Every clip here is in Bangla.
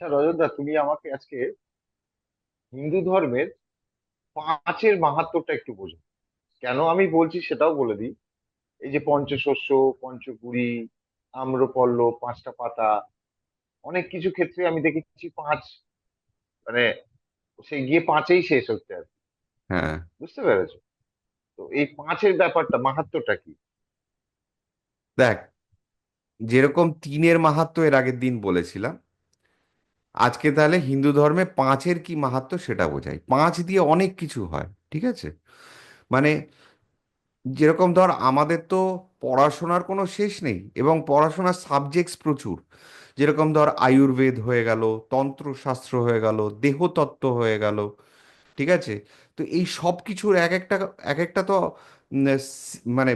আচ্ছা রজতদা তুমি আমাকে আজকে হিন্দু ধর্মের পাঁচের মাহাত্ম্যটা একটু বোঝো। কেন আমি বলছি সেটাও বলে দিই। এই যে পঞ্চশস্য পঞ্চকুড়ি আম্রপল্লব পাঁচটা পাতা অনেক কিছু ক্ষেত্রে আমি দেখেছি পাঁচ মানে সে গিয়ে পাঁচেই শেষ হচ্ছে আর। হ্যাঁ। বুঝতে পেরেছ? তো এই পাঁচের ব্যাপারটা মাহাত্ম্যটা কি? দেখ যেরকম তিনের মাহাত্ম্য এর আগের দিন বলেছিলাম আজকে তাহলে হিন্দু ধর্মে পাঁচের কি মাহাত্ম্য সেটা বোঝাই। পাঁচ দিয়ে অনেক কিছু হয়, ঠিক আছে? মানে যেরকম ধর আমাদের তো পড়াশোনার কোনো শেষ নেই এবং পড়াশোনার সাবজেক্টস প্রচুর। যেরকম ধর আয়ুর্বেদ হয়ে গেল, তন্ত্রশাস্ত্র হয়ে গেল, দেহতত্ত্ব হয়ে গেল, ঠিক আছে? তো এই সব কিছুর এক একটা এক একটা তো মানে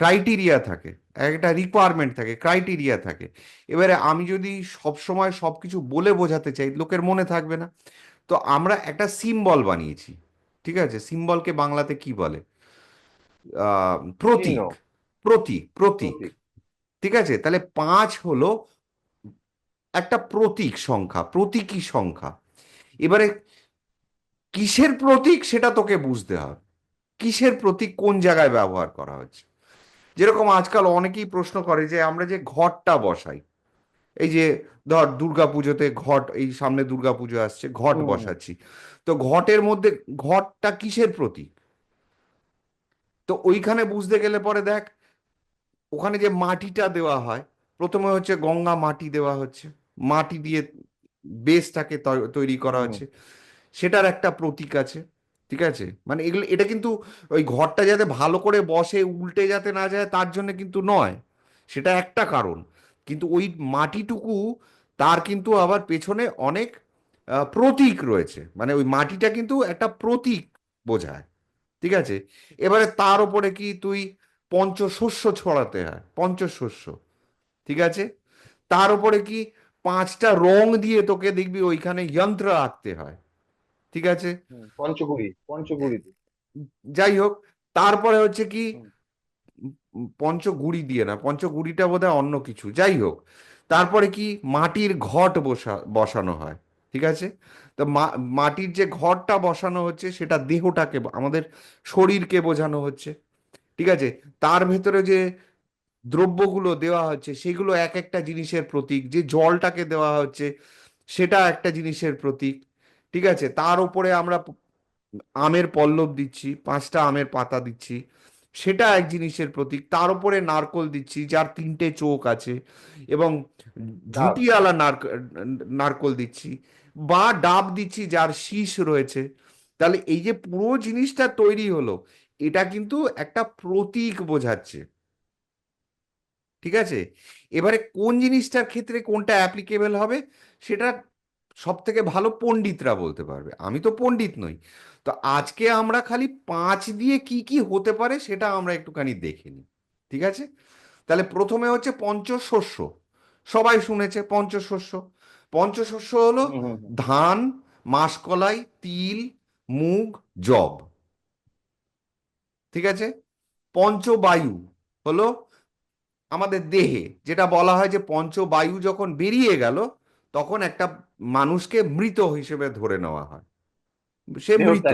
ক্রাইটেরিয়া থাকে। একটা রিকোয়ারমেন্ট থাকে ক্রাইটেরিয়া থাকে। এবারে আমি যদি সব সময় সব কিছু বলে বোঝাতে চাই লোকের মনে থাকবে না। তো আমরা একটা সিম্বল বানিয়েছি ঠিক আছে? সিম্বলকে বাংলাতে কি বলে? প্রতীক প্রতীক প্রতীক। প্রতীক। ঠিক আছে? তাহলে পাঁচ হলো একটা প্রতীক সংখ্যা প্রতীকী সংখ্যা। এবারে কিসের প্রতীক সেটা তোকে বুঝতে হবে। কিসের প্রতীক কোন জায়গায় ব্যবহার করা হচ্ছে? যেরকম আজকাল অনেকেই প্রশ্ন করে যে আমরা যে ঘটটা বসাই এই যে ধর দুর্গা পুজোতে ঘট এই সামনে দুর্গা পুজো আসছে ঘট বসাচ্ছি। তো ঘটের মধ্যে ঘটটা কিসের প্রতীক? তো ওইখানে বুঝতে গেলে পরে দেখ ওখানে যে মাটিটা দেওয়া হয় প্রথমে হচ্ছে গঙ্গা মাটি দেওয়া হচ্ছে। মাটি দিয়ে বেসটাকে তৈরি করা হচ্ছে। সেটার একটা প্রতীক আছে। ঠিক আছে? মানে এগুলো, এটা কিন্তু ওই ঘরটা যাতে ভালো করে বসে, উল্টে যাতে না যায়, তার জন্য কিন্তু নয়। সেটা একটা কারণ। কিন্তু ওই মাটিটুকু, তার কিন্তু আবার পেছনে অনেক প্রতীক রয়েছে। মানে ওই মাটিটা কিন্তু একটা প্রতীক বোঝায়। ঠিক আছে? এবারে তার উপরে কি তুই পঞ্চশস্য ছড়াতে হয়? পঞ্চশস্য। ঠিক আছে? তার উপরে কি পাঁচটা রং দিয়ে তোকে দেখবি, ওইখানে যন্ত্র আঁকতে হয়। ঠিক আছে? পঞ্চকুড়ি পঞ্চকুড়িতে। যাই হোক তারপরে হচ্ছে কি পঞ্চগুড়ি দিয়ে না পঞ্চগুড়িটা বোধহয় অন্য কিছু। যাই হোক তারপরে কি মাটির ঘট বসা বসানো হয় ঠিক আছে? তো মাটির যে ঘরটা বসানো হচ্ছে সেটা দেহটাকে আমাদের শরীরকে বোঝানো হচ্ছে ঠিক আছে? তার ভেতরে যে দ্রব্যগুলো দেওয়া হচ্ছে সেগুলো এক একটা জিনিসের প্রতীক। যে জলটাকে দেওয়া হচ্ছে সেটা একটা জিনিসের প্রতীক। ঠিক আছে? তার উপরে আমরা আমের পল্লব দিচ্ছি পাঁচটা আমের পাতা দিচ্ছি। সেটা এক জিনিসের প্রতীক। তার উপরে নারকোল দিচ্ছি যার তিনটে চোখ আছে। এবং ঝুঁটিওয়ালা নারক নারকোল দিচ্ছি। বা ডাব দিচ্ছি যার শীষ রয়েছে। তাহলে এই যে পুরো জিনিসটা তৈরি হলো এটা কিন্তু একটা প্রতীক বোঝাচ্ছে। ঠিক আছে? এবারে কোন জিনিসটার ক্ষেত্রে কোনটা অ্যাপ্লিকেবল হবে সেটা সব থেকে ভালো পণ্ডিতরা বলতে পারবে। আমি তো পণ্ডিত নই। তো আজকে আমরা খালি পাঁচ দিয়ে কি কি হতে পারে সেটা আমরা একটুখানি দেখে নিই। ঠিক আছে? তাহলে প্রথমে হচ্ছে পঞ্চশস্য। সবাই শুনেছে পঞ্চশস্য। পঞ্চশস্য হলো ধান মাসকলাই তিল মুগ যব। ঠিক আছে? পঞ্চবায়ু হলো আমাদের দেহে। যেটা বলা হয় যে পঞ্চবায়ু যখন বেরিয়ে গেল তখন একটা মানুষকে মৃত হিসেবে ধরে নেওয়া হয়। সে মৃত।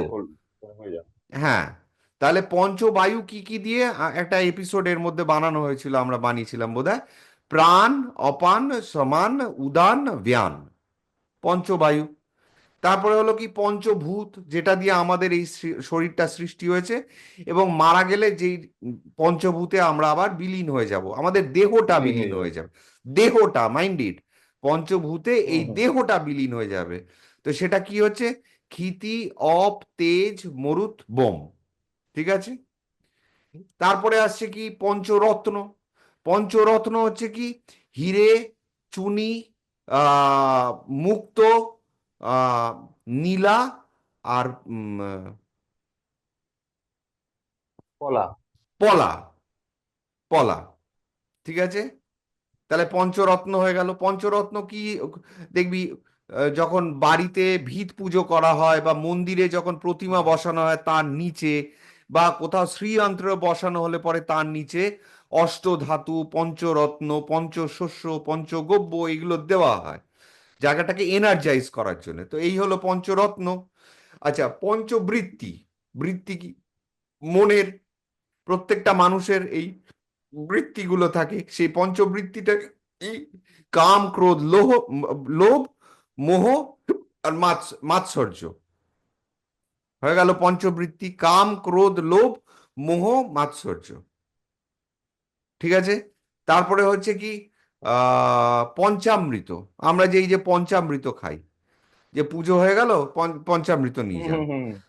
হয়ে তাহলে পঞ্চবায়ু কি কি দিয়ে একটা এপিসোডের মধ্যে বানানো হয়েছিল আমরা বানিয়েছিলাম বোধহয়। প্রাণ অপান সমান উদান ব্যান পঞ্চবায়ু। তারপরে হলো কি পঞ্চভূত যেটা দিয়ে আমাদের এই শরীরটা সৃষ্টি হয়েছে এবং মারা গেলে যেই পঞ্চভূতে আমরা আবার বিলীন হয়ে যাব। আমাদের দেহটা বিলীন হয়ে হয়ে যাবে। দেহটা মাইন্ডেড পঞ্চভূতে এই দেহটা বিলীন হয়ে যাবে। তো সেটা কি হচ্ছে? ক্ষিতি অপ তেজ মরুত বোম। ঠিক আছে? তারপরে আসছে কি? পঞ্চরত্ন। পঞ্চরত্ন হচ্ছে কি? হিরে চুনি মুক্ত নীলা আর পলা। পলা। পলা। ঠিক আছে? তাহলে পঞ্চরত্ন হয়ে গেল। পঞ্চরত্ন কি দেখবি যখন বাড়িতে ভিত পুজো করা হয় বা মন্দিরে যখন প্রতিমা বসানো হয় তার নিচে বা কোথাও শ্রীযন্ত্র বসানো হলে পরে তার নিচে অষ্টধাতু, পঞ্চরত্ন, পঞ্চশস্য, পঞ্চগব্য এগুলো দেওয়া হয়। জায়গাটাকে এনার্জাইজ করার জন্য। তো এই হলো পঞ্চরত্ন। আচ্ছা পঞ্চবৃত্তি। বৃত্তি কি? মনের, প্রত্যেকটা মানুষের এই বৃত্তিগুলো থাকে সেই পঞ্চবৃত্তিটা এই কাম ক্রোধ লোহ লোভ মোহ আর মাৎস- মাৎসর্য। হয়ে গেল পঞ্চবৃত্তি কাম ক্রোধ লোভ মোহ মাৎসর্য। ঠিক আছে? তারপরে হচ্ছে কি? আহ পঞ্চামৃত। আমরা যে এই যে পঞ্চামৃত খাই যে পুজো হয়ে গেল পঞ্চামৃত নিয়ে যান।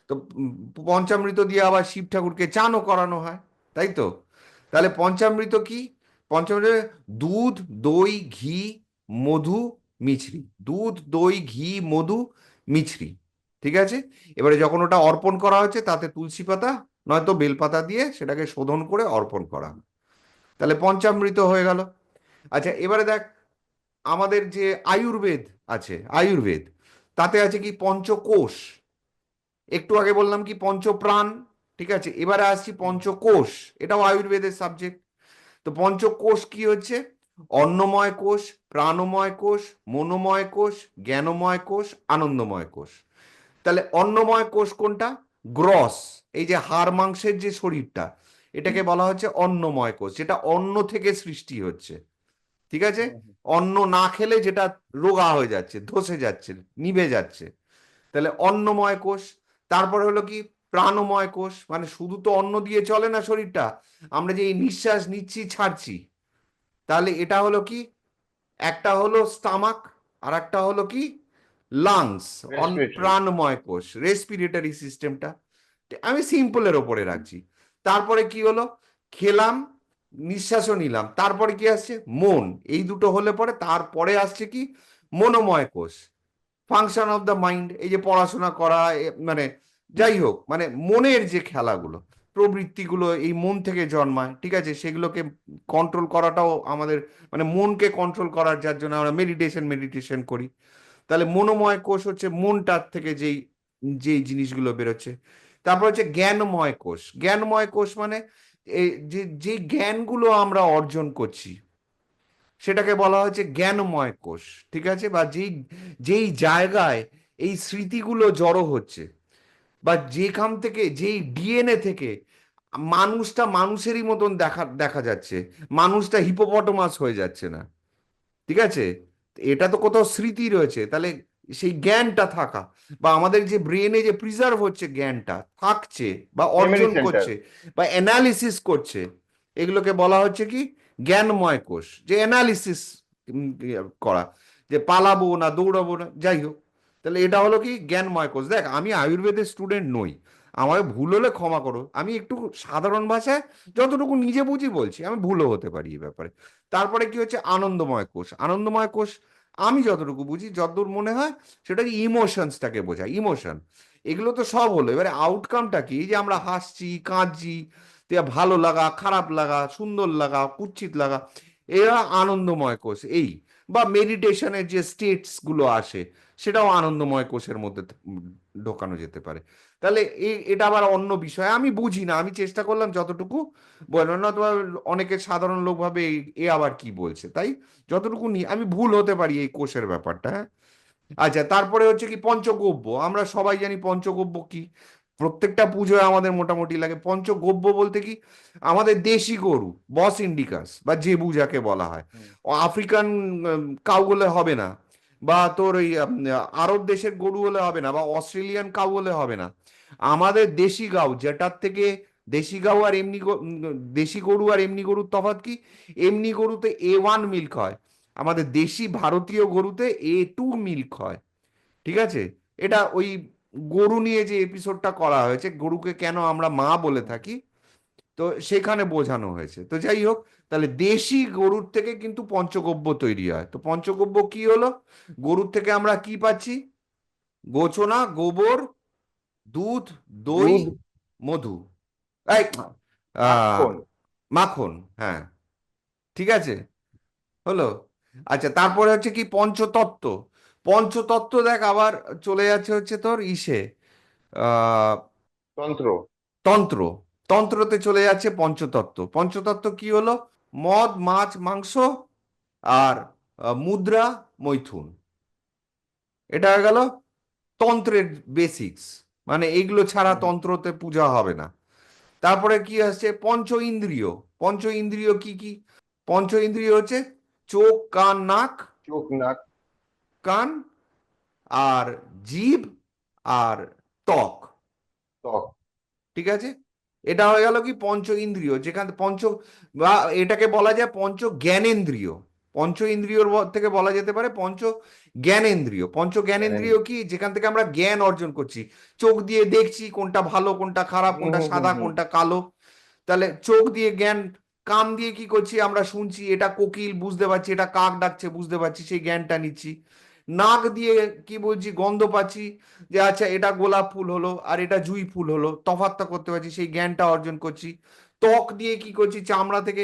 তো পঞ্চামৃত দিয়ে আবার শিব ঠাকুরকে চানও করানো হয় তাই তো? তাহলে পঞ্চামৃত কি? পঞ্চামৃত দুধ, দই, ঘি, মধু, মিছরি। দুধ, দই, ঘি, মধু, মিছরি। ঠিক আছে? এবারে যখন ওটা অর্পণ করা হচ্ছে, তাতে তুলসী পাতা, নয়তো বেলপাতা দিয়ে সেটাকে শোধন করে অর্পণ করা তাহলে পঞ্চামৃত হয়ে গেল। আচ্ছা এবারে দেখ, আমাদের যে আয়ুর্বেদ আছে, আয়ুর্বেদ, তাতে আছে কি পঞ্চকোষ? একটু আগে বললাম কি পঞ্চপ্রাণ? ঠিক আছে? এবারে আসছি পঞ্চকোষ। এটাও আয়ুর্বেদের সাবজেক্ট তো পঞ্চকোষ কি হচ্ছে? অন্নময় কোষ প্রাণময় কোষ মনোময় কোষ জ্ঞানময় কোষ আনন্দময় কোষ। তাহলে অন্নময় কোষ কোনটা? গ্রস। এই যে হাড় মাংসের যে শরীরটা এটাকে বলা হচ্ছে অন্নময় কোষ যেটা অন্ন থেকে সৃষ্টি হচ্ছে। ঠিক আছে। অন্ন না খেলে যেটা রোগা হয়ে যাচ্ছে ধসে যাচ্ছে নিভে যাচ্ছে। তাহলে অন্নময় কোষ। তারপরে হলো কি? প্রাণময় কোষ মানে শুধু তো অন্ন দিয়ে চলে না শরীরটা। আমরা যে এই নিঃশ্বাস নিচ্ছি ছাড়ছি। তাহলে এটা হলো কি? একটা হলো স্টামাক আর একটা হলো কি? লাংস. প্রাণময় কোষ রেসপিরেটরি সিস্টেমটা আমি সিম্পলের ওপরে রাখছি। তারপরে কি হলো? খেলাম নিঃশ্বাসও নিলাম। তারপরে কি আসছে? মন। এই দুটো হলে পরে তারপরে আসছে কি? মনোময় কোষ। ফাংশন অফ দ্য মাইন্ড এই যে পড়াশোনা করা মানে যাই হোক মানে মনের যে খেলাগুলো, প্রবৃত্তিগুলো এই মন থেকে জন্মায়, ঠিক আছে? সেগুলোকে কন্ট্রোল করাটাও আমাদের মানে মনকে কন্ট্রোল করার যার জন্য আমরা মেডিটেশন মেডিটেশন করি। তাহলে মনোময় কোষ হচ্ছে মনটার থেকে যেই যেই জিনিসগুলো বেরোচ্ছে। তারপর হচ্ছে জ্ঞানময় কোষ। জ্ঞানময় কোষ মানে যে যে জ্ঞানগুলো আমরা অর্জন করছি, সেটাকে বলা হচ্ছে জ্ঞানময় কোষ, ঠিক আছে? বা যেই যেই জায়গায় এই স্মৃতিগুলো জড়ো হচ্ছে বা যেখান থেকে যেই ডিএনএ থেকে মানুষটা মানুষেরই মতন দেখা দেখা যাচ্ছে। মানুষটা হিপোপটমাস হয়ে যাচ্ছে না। ঠিক আছে? এটা তো কোথাও স্মৃতি রয়েছে। তাহলে সেই জ্ঞানটা থাকা বা আমাদের যে ব্রেনে যে প্রিজার্ভ হচ্ছে জ্ঞানটা থাকছে বা অর্জন করছে বা অ্যানালিসিস করছে এগুলোকে বলা হচ্ছে কি? জ্ঞানময় কোষ। যে অ্যানালিসিস করা। যে পালাবো না দৌড়াবো না যাই হোক। তাহলে এটা হলো কি জ্ঞানময় কোষ। দেখ, আমি আয়ুর্বেদের স্টুডেন্ট নই। আমার ভুল হলে ক্ষমা করো। আমি একটু সাধারণ ভাষায় যতটুকু নিজে বুঝি বলছি, আমি ভুলও হতে পারি এই ব্যাপারে। তারপরে কি হচ্ছে? আনন্দময় কোষ। আনন্দময় কোষ আমি যতটুকু বুঝি যতদূর মনে হয় সেটা কি ইমোশনসটাকে বোঝায়। ইমোশন এগুলো তো সব হলো। এবারে আউটকামটা কি? যে আমরা হাসছি, কাঁদছি ভালো লাগা, খারাপ লাগা, সুন্দর লাগা, কুচ্ছিত লাগা, এরা আনন্দময় কোষ। এই বা মেডিটেশনের যে স্টেটসগুলো আসে সেটাও আনন্দময় কোষের মধ্যে ঢোকানো যেতে পারে। তাহলে এই এটা আবার অন্য বিষয়। আমি বুঝি না আমি চেষ্টা করলাম যতটুকু বললাম না তোমার অনেকে সাধারণ লোক ভাবে এ আবার কি বলছে। তাই যতটুকু নি আমি ভুল হতে পারি এই কোষের ব্যাপারটা। হ্যাঁ আচ্ছা তারপরে হচ্ছে কি পঞ্চগব্য। আমরা সবাই জানি পঞ্চগব্য কি। প্রত্যেকটা পুজোয় আমাদের মোটামুটি লাগে। পঞ্চগব্য বলতে কি? আমাদের দেশি গরু বস ইন্ডিকাস বা জেবু যাকে বলা হয়। আফ্রিকান কাউগুলো হবে না। বা তোর ওই আরব দেশের গরু হলে হবে না বা অস্ট্রেলিয়ান কাউ হলে হবে না। আমাদের দেশি গাউ, যেটার থেকে দেশি গাউ আর এমনি দেশি গরু আর এমনি গরুর তফাৎ কি? এমনি গরুতে এ ওয়ান মিল্ক হয়, আমাদের দেশি ভারতীয় গরুতে এ টু মিল্ক হয়। ঠিক আছে? এটা ওই গরু নিয়ে যে এপিসোডটা করা হয়েছে, গরুকে কেন আমরা মা বলে থাকি তো সেখানে বোঝানো হয়েছে। তো যাই হোক তাহলে দেশি গরুর থেকে কিন্তু পঞ্চগব্য তৈরি হয়। তো পঞ্চগব্য কি হলো? গরুর থেকে আমরা কি পাচ্ছি? গোছনা গোবর দুধ দই মধু। এই। মাখন। হ্যাঁ। ঠিক আছে? হলো? আচ্ছা তারপরে হচ্ছে কি পঞ্চতত্ত্ব। পঞ্চতত্ত্ব দেখ আবার চলে যাচ্ছে হচ্ছে তোর ইসে আহ তন্ত্র। তন্ত্র। তন্ত্রতে চলে যাচ্ছে পঞ্চতত্ত্ব। পঞ্চতত্ত্ব কি হলো? মদ মাছ মাংস আর মুদ্রা মৈথুন। এটা হয়ে গেল তন্ত্রের বেসিক্স মানে এইগুলো ছাড়া। তন্ত্রতে পূজা হবে না। তারপরে কি আসছে? পঞ্চ ইন্দ্রিয়। পঞ্চ ইন্দ্রিয় কি কি? পঞ্চ ইন্দ্রিয় হচ্ছে চোখ কান নাক। চোখ নাক। কান আর জীব আর ত্বক। ত্বক। ঠিক আছে? এটা হয়ে গেল কি পঞ্চ ইন্দ্রিয় যেখানে পঞ্চ বা এটাকে বলা যায় পঞ্চ জ্ঞানেন্দ্রিয় পঞ্চ ইন্দ্রিয়র থেকে বলা যেতে পারে পঞ্চ জ্ঞানেন্দ্রিয় পঞ্চ জ্ঞানেন্দ্রিয় কি? যেখান থেকে আমরা জ্ঞান অর্জন করছি। চোখ দিয়ে দেখছি কোনটা ভালো কোনটা খারাপ কোনটা সাদা কোনটা কালো। তাহলে চোখ দিয়ে জ্ঞান কান দিয়ে কি করছি? আমরা শুনছি এটা কোকিল বুঝতে পারছি এটা কাক ডাকছে বুঝতে পারছি সেই জ্ঞানটা নিচ্ছি। নাক দিয়ে কি বলছি, গন্ধ পাচ্ছি যে আচ্ছা এটা গোলাপ ফুল হলো আর এটা জুঁই ফুল হলো, তফাৎটা করতে পারছি, সেই জ্ঞানটা অর্জন করছি। ত্বক দিয়ে কি করছি, চামড়া থেকে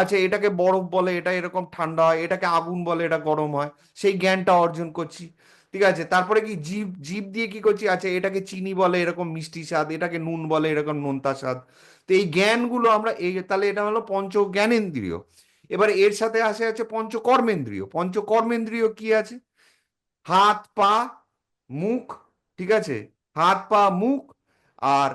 আচ্ছা এটাকে বরফ বলে, এটা এরকম ঠান্ডা হয়, এটাকে আগুন বলে, এটা গরম হয়, সেই জ্ঞানটা অর্জন করছি। ঠিক আছে, তারপরে কি জীব জীব দিয়ে কি করছি আচ্ছা এটাকে চিনি বলে, এরকম মিষ্টি স্বাদ, এটাকে নুন বলে, এরকম নোনতা স্বাদ। তো এই জ্ঞানগুলো আমরা, এই তাহলে এটা হলো পঞ্চ জ্ঞানেন্দ্রিয় এবার এর সাথে আসে আছে পঞ্চ কর্মেন্দ্রিয় পঞ্চ কর্মেন্দ্রিয় কি আছে? হাত পা মুখ ঠিক আছে? হাত পা মুখ আর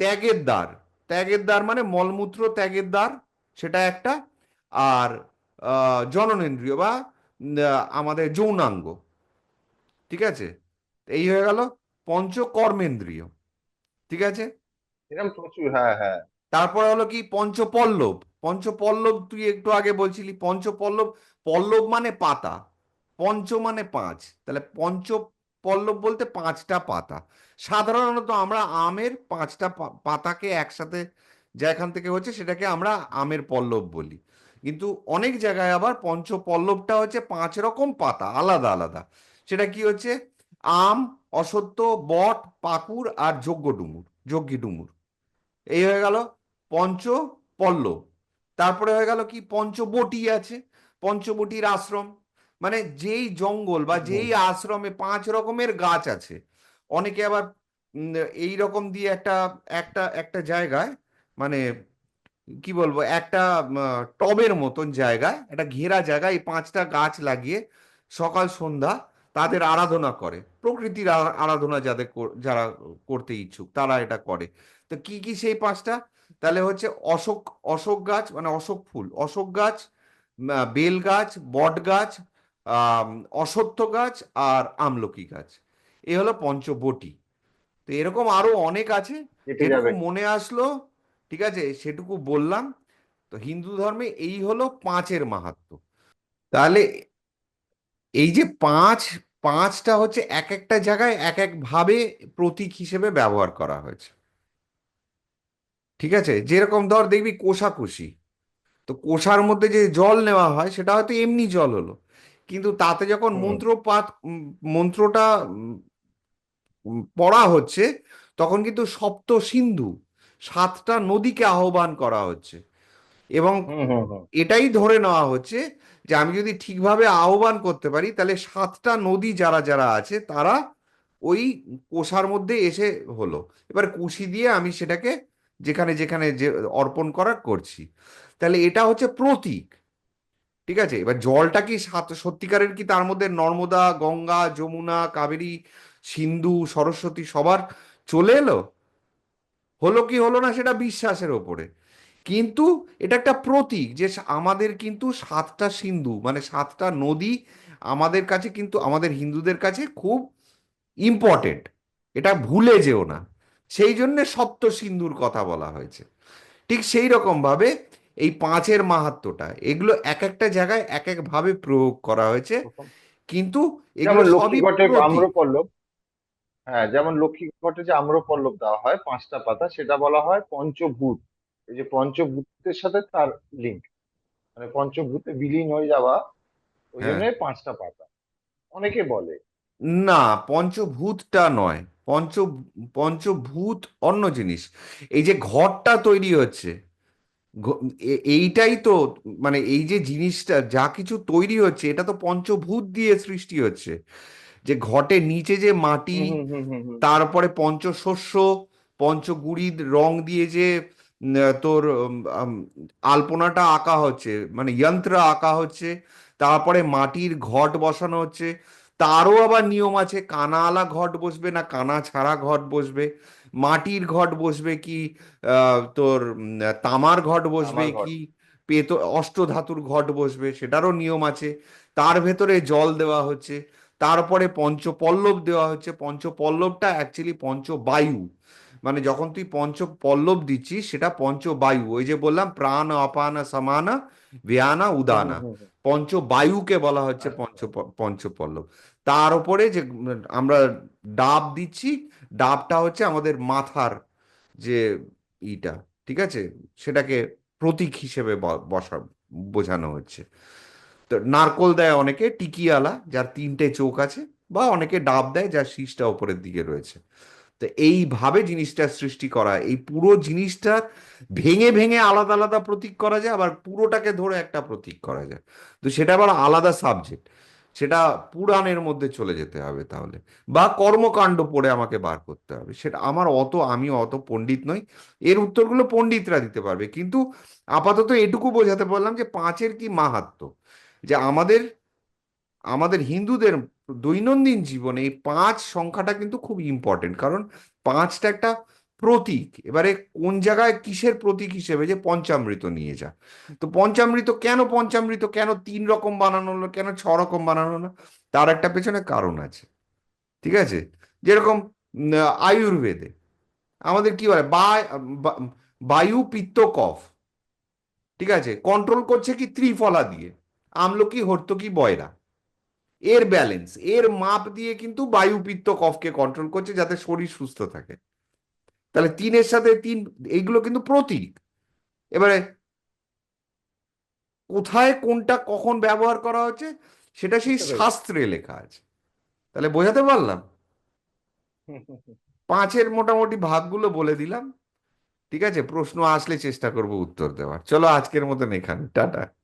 ত্যাগের দ্বার। ত্যাগের দ্বার মানে মলমূত্র ত্যাগের দ্বার সেটা একটা। আর জননেন্দ্রিয় বা আমাদের যৌনাঙ্গ ঠিক আছে? এই হয়ে গেল পঞ্চ কর্মেন্দ্রিয় ঠিক আছে? এরকম প্রচুর হ্যাঁ হ্যাঁ। তারপরে হলো কি? পঞ্চপল্লব। পঞ্চপল্লব তুই একটু আগে বলছিলি পঞ্চপল্লব পল্লব মানে পাতা। পঞ্চ মানে পাঁচ। তাহলে পঞ্চ পল্লব বলতে পাঁচটা পাতা। সাধারণত আমরা আমের পাঁচটা পাতাকে একসাথে যেখান থেকে হচ্ছে সেটাকে আমরা আমের পল্লব বলি। কিন্তু অনেক জায়গায় আবার পঞ্চ পল্লবটা হচ্ছে পাঁচ রকম পাতা, আলাদা আলাদা। সেটা কি হচ্ছে? আম অসত্য বট, পাকুড় আর যজ্ঞ ডুমুর যজ্ঞি ডুমুর। এই হয়ে গেল পঞ্চ পল্লব তারপরে হয়ে গেল কি? পঞ্চবটি আছে। পঞ্চবটির আশ্রম। মানে যেই জঙ্গল বা যেই আশ্রমে পাঁচ রকমের গাছ আছে অনেকে আবার এই রকম দিয়ে একটা একটা একটা জায়গায় মানে কি বলব একটা টবের মতন জায়গায় একটা ঘেরা জায়গায় এই পাঁচটা গাছ লাগিয়ে সকাল সন্ধ্যা তাদের আরাধনা করে। প্রকৃতির আরাধনা যাদের যারা করতে ইচ্ছুক তারা এটা করে। তো কি কি সেই পাঁচটা? তাহলে হচ্ছে অশোক অশোক গাছ মানে অশোক ফুল। অশোক গাছ বেল গাছ বট গাছ অশ্বত্থ গাছ আর আমলকি গাছ। এই হলো পঞ্চবটি। তো এরকম আরও অনেক আছে। মনে আসলো ঠিক আছে সেটুকু বললাম। তো হিন্দু ধর্মে এই হলো পাঁচের মাহাত্ম্য। তাহলে এই যে পাঁচ পাঁচটা হচ্ছে এক একটা জায়গায় এক এক ভাবে প্রতীক হিসেবে ব্যবহার করা হয়েছে। ঠিক আছে? যেরকম ধর দেখবি কোষাকুষি। তো কোষার মধ্যে যে জল নেওয়া হয় সেটা হয়তো এমনি জল হলো। কিন্তু তাতে যখন হুম। মন্ত্রপাঠ মন্ত্রটা পড়া হচ্ছে তখন কিন্তু সপ্ত সিন্ধু সাতটা নদীকে আহ্বান করা হচ্ছে। এবং এটাই ধরে নেওয়া হচ্ছে যে আমি যদি ঠিকভাবে আহ্বান করতে পারি তাহলে সাতটা নদী যারা যারা আছে তারা ওই কোষার মধ্যে এসে হলো। এবার কুশি দিয়ে আমি সেটাকে যেখানে যেখানে যে অর্পণ করার করছি। তাহলে এটা হচ্ছে প্রতীক। ঠিক আছে? এবার জলটা কি সাত- সত্যিকারের কি তার মধ্যে নর্মদা, গঙ্গা, যমুনা, কাবেরী, সিন্ধু, সরস্বতী সবার চলে এলো? হলো কি হলো না সেটা বিশ্বাসের ওপরে। কিন্তু এটা একটা প্রতীক যে আমাদের কিন্তু সাতটা সিন্ধু মানে সাতটা নদী আমাদের কাছে কিন্তু আমাদের হিন্দুদের কাছে খুব ইম্পর্টেন্ট এটা ভুলে যেও না। সেই জন্যে সপ্ত সিন্ধুর কথা বলা হয়েছে। ঠিক সেই রকম ভাবে এই পাঁচের মাহাত্ম্যটা এগুলো এক একটা জায়গায় এক এক ভাবে প্রয়োগ করা হয়েছে। কিন্তু এগুলো সবই আম্রপল্লব। হ্যাঁ যেমন লক্ষ্মীঘটে যে আম্রপল্লব দেওয়া হয় পাঁচটা পাতা সেটা বলা হয় পঞ্চভূত। এই যে পঞ্চভূতের সাথে তার লিঙ্ক মানে পঞ্চভূতে বিলীন হয়ে যাওয়া ওই হ্যাঁ। জন্য পাঁচটা পাতা। অনেকে বলে। না পঞ্চভূতটা নয়। পঞ্চ পঞ্চভূত অন্য জিনিস। এই যে ঘরটা তৈরি হচ্ছে এইটাই তো মানে এই যে জিনিসটা যা কিছু তৈরি হচ্ছে এটা তো পঞ্চভূত দিয়ে সৃষ্টি হচ্ছে। যে ঘটের নিচে যে মাটি তারপরে পঞ্চশস্য পঞ্চগুড়ির রং দিয়ে যে তোর আলপনাটা আঁকা হচ্ছে মানে যন্ত্র আঁকা হচ্ছে তারপরে মাটির ঘট বসানো হচ্ছে তারও আবার নিয়ম আছে কানাওয়ালা ঘট বসবে না কানা ছাড়া ঘট বসবে। মাটির ঘট বসবে কি তোর তামার ঘট বসবে কি পেত অষ্টধাতুর ঘট বসবে সেটারও নিয়ম আছে। তার ভেতরে জল দেওয়া হচ্ছে তারপরে পঞ্চপল্লব দেওয়া হচ্ছে। পঞ্চপল্লবটা অ্যাকচুয়ালি পঞ্চবায়ু। মানে যখন তুই পঞ্চপল্লব দিচ্ছিস সেটা পঞ্চবায়ু। ওই যে বললাম প্রাণ অপান সমানা ব্যানা উদানা। পঞ্চবায়ুকে বলা হচ্ছে আচ্ছা। পঞ্চ পঞ্চপল্লব। তার উপরে যে আমরা ডাব দিচ্ছি ডাবটা হচ্ছে আমাদের মাথার যে ইটা, ঠিক আছে? সেটাকে প্রতীক হিসেবে বসা, বোঝানো হচ্ছে। তো নারকোল দেয় অনেকে, টিকিয়ালা, যার তিনটে চোখ আছে, বা অনেকে ডাব দেয়, যার শীষটা উপরের দিকে রয়েছে। তো এইভাবে জিনিসটা সৃষ্টি করা। এই পুরো জিনিসটা ভেঙে ভেঙে আলাদা আলাদা প্রতীক করা যায়, আবার পুরোটাকে ধরে একটা প্রতীক করা যায়। তো সেটা আবার আলাদা সাবজেক্ট সেটা পুরাণের মধ্যে চলে যেতে হবে তাহলে। বা কর্মকাণ্ড পড়ে আমাকে বার করতে হবে। সেটা আমার অত, আমি অত পণ্ডিত নই। এর উত্তরগুলো পণ্ডিতরা দিতে পারবে। কিন্তু আপাতত এটুকু বোঝাতে পারলাম যে পাঁচের কি মাহাত্ম্য? যে আমাদের আমাদের হিন্দুদের দৈনন্দিন জীবনে এই পাঁচ সংখ্যাটা কিন্তু খুব ইম্পর্টেন্ট কারণ পাঁচটা একটা প্রতীক। এবারে কোন জায়গায় কিসের প্রতীক হিসেবে যে পঞ্চামৃত নিয়ে যা? তো পঞ্চামৃত কেন পঞ্চামৃত? কেন তিন রকম বানানো হলো? কেন ছ রকম বানানো হলো? তার একটা পেছনে কারণ আছে। ঠিক আছে? যেরকম আয়ুর্বেদে। আমাদের কি বলে? বায়ু পিত্ত কফ। ঠিক আছে? কন্ট্রোল করছে কি ত্রিফলা দিয়ে। আমলকি, হর্তকি, বয়রা। এর ব্যালেন্স এর মাপ দিয়ে কিন্তু বায়ু পিত্ত কফকে কন্ট্রোল করছে যাতে শরীর সুস্থ থাকে। তাহলে তিনের সাথে তিন এইগুলো কিন্তু প্রতীক। এবারে কোথায় কোনটা কখন ব্যবহার করা হচ্ছে সেটা সেই শাস্ত্রে লেখা আছে। তাহলে বোঝাতে পারলাম। পাঁচের মোটামুটি ভাগগুলো বলে দিলাম। ঠিক আছে? প্রশ্ন আসলে চেষ্টা করব উত্তর দেওয়ার। চলো আজকের মতন এখানে। টাটা।